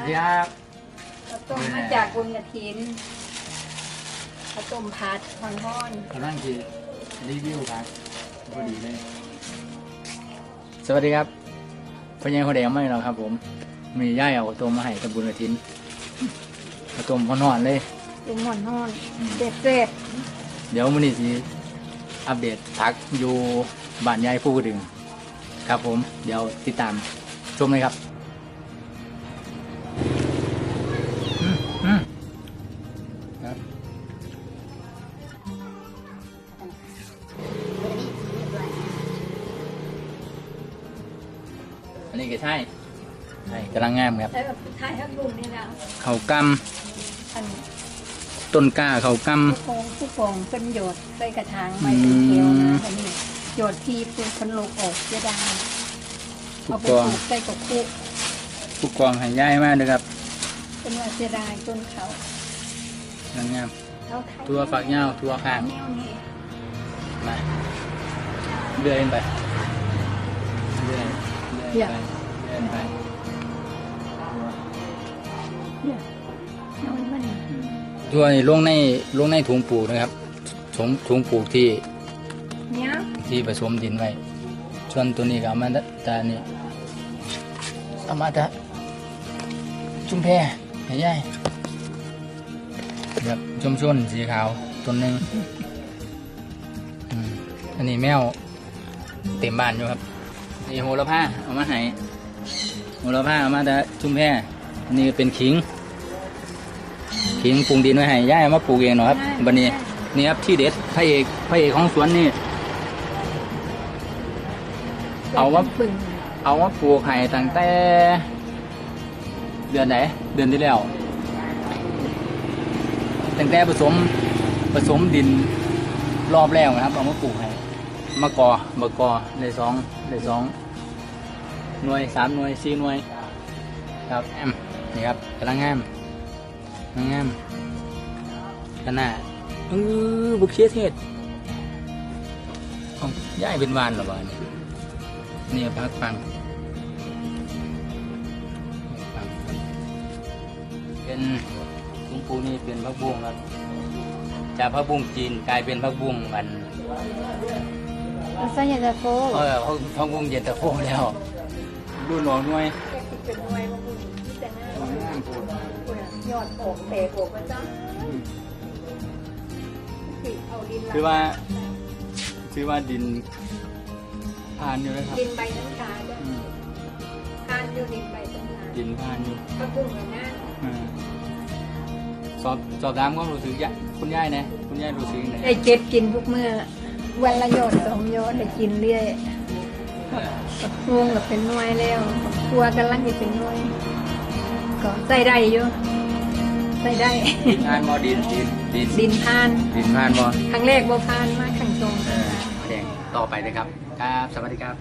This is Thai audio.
สวัสดีครับข้าวต้มมาจากบุญกระถินข้าวต้มผัดหอนห้อนกำลังจะรีวิวครับพอดีเลย สวัสดีครับพญายคนแดงไม่หรอกครับ ผม มีย่ายเอาข้าวต้มมาให้ตะบุญกระถินข้าวต้มพอนอนเลยต้มหอนห้อนเด็ดเด็ดเดี๋ยวมื้อนี้สิอัปเดตพักอยู่บ้านยายผู้กระดึงครับผม เดี๋ยวติดตามชมเลยครับ นนี้ก็ใช่ใช่กำลังงามครับแล้วก็ท้ายทั้งลุงนี่นะเขากอันำต้นกล้าเขาก ผู้กองผู้กองเป็นโยดใส่กระถางไว้อืมเดียวนะอันนี้โยดที่เป็นคนลูกออกจะได้ำผู้เอาไปกปองลูกใส่กับคุกผู้กองให้ย่ายมากเลยครับเป็นว่าเสียดายต้นเขากำลังงามเอาไข่ตัวฝักยาวตัวข้าง แนวนี้มาเลื่อนไปเลื่อน เลื่อนไปเลื่อนไปเนี่ยเอาไว้มันตัวนี้ลงในลงในถุงปลูกนะครับถุงถุงปลูกที่เนี่ยที่ผสมดินไว้ส่วนตัวนี้ก็เอามาตานี่เอามาตาจุ่มแพรให้ย่ายแบบชมชนสีขาวต้นหนึ่งอืมอันนี้แมวเต็มบ้านอยู่ครับ นี่โหระพาเอามาให้โหระพาเอามาแต่จุ่มแพรอันนี้เป็นขิง ขิงปรุงดินไว้ให้ย่ายเอามาปลูกเองเนาะครับบันนี้นี่ครับที่เด็ดพระเอกพระเอกของสวนนี่ เอาว่าปึ่งเอามาปลูกไห้ตั้งแต่ เดือนไหนเดือนที่แล้วตั้งแต่ผสมผสมดินรอบแรกนะครับเอามาปลูกให้ มะกอมะกอเลยสองเลยสองหน่วยสามหน่วยสี่หน่วยครับแอมนี่ครับกำลังงามกำลังงามขนาดเออบุกเชียเทศเอาย้ายเป็นวานหรอบ้านยนี่พักฟังฟังเป็นลุงปูนี่เป็นพักบุ้งครับจากพักบุ้งจีนกลายเป็นพักบุ้งมัน เอาใส่ยาตะโฟเออพักพักงเย็นตะโฟแล้วรุ่นหลอกด้วยเป็นหน่วยมาบุญที่แต่หน้าเอาง่ามปูดยอดโอกเตะโอกก็จ้าคือว่าคือว่าดินผ่านอยู่นะครับดินใบน้ำตาจ้ะอืมทานอยู่ดินใบน้ำตาดินผ่านอยู่กระปุกหน้าอ่าสอบสอบถามความรู้สึกยะคุณย่ายนะคุณย่ายรู้สึกยังไงได้เก็บกินทุกเมื้อ วันละยอดสองยอดได้กินเรื่อยงวงกับเป็นหน่วยแล้วครัวกันลังจะเป็นหน่วยก็ใส่ได้อยู่ใส่ได้ดินผ่านบ่ดินดินดินดินพานดินผ่านบ่ครั้งแรกบ่พานมาครั้งสองเออแดงต่อไปเลยครับ ครับ สวัสดีครับ